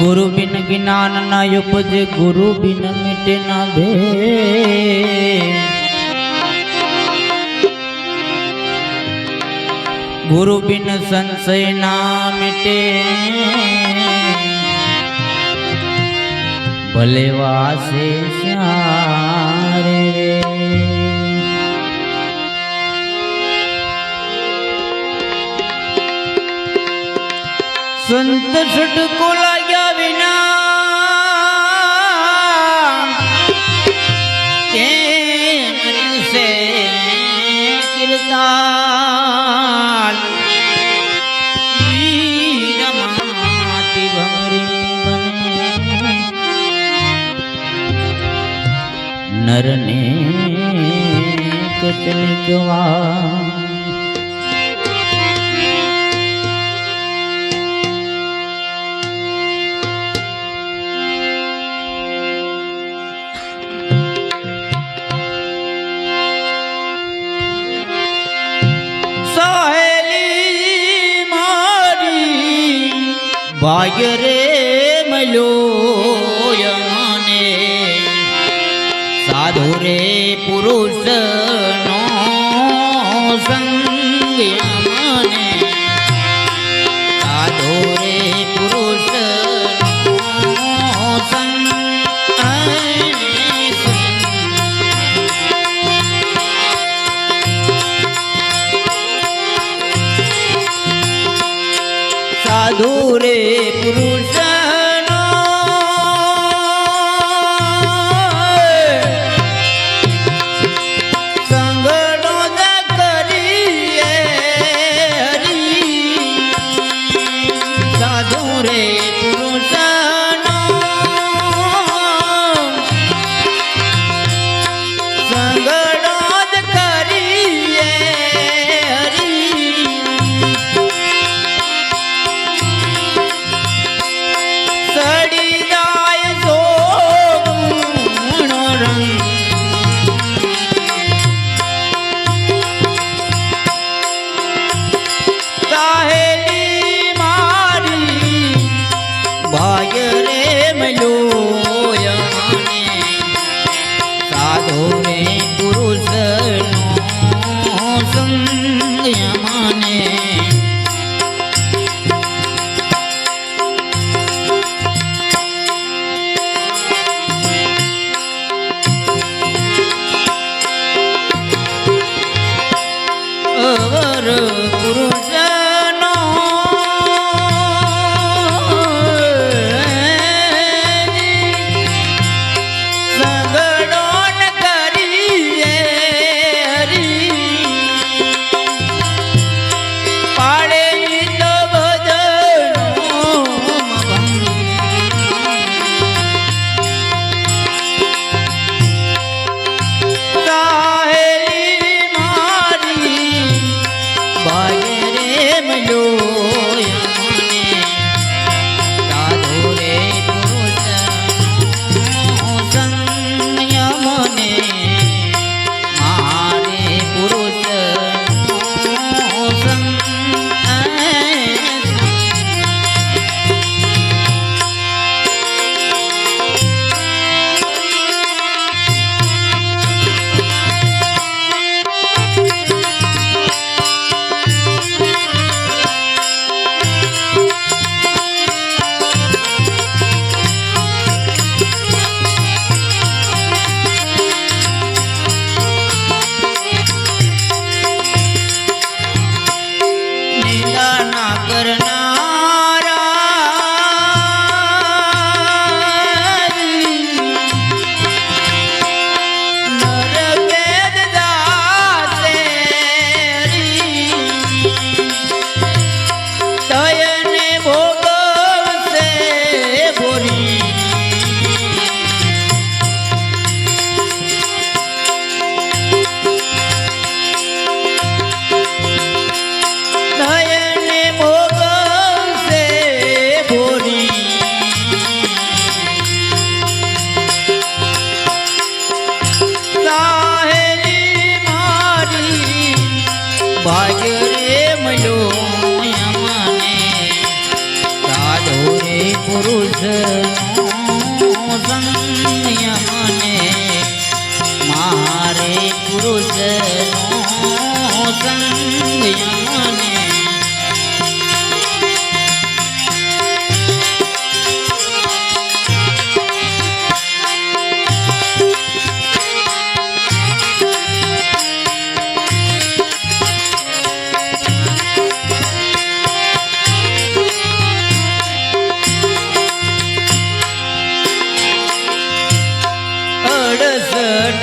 ગુરુ બિન જ્ઞાન ના ઉપજે, ગુરુ બિન મિટે ના ભે. ગુરુ બિન સંશય ના મિટે ભલે વાસે શ્યારે સંત સટકોલા લાગ્યા વિના કેમ સે કિર્તાન નરને કેટલીક વાર ભાગ્ય રે મળ્યો મને સાધુ રે પુરુષ નો સંગ Yeah.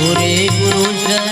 સાધુ રે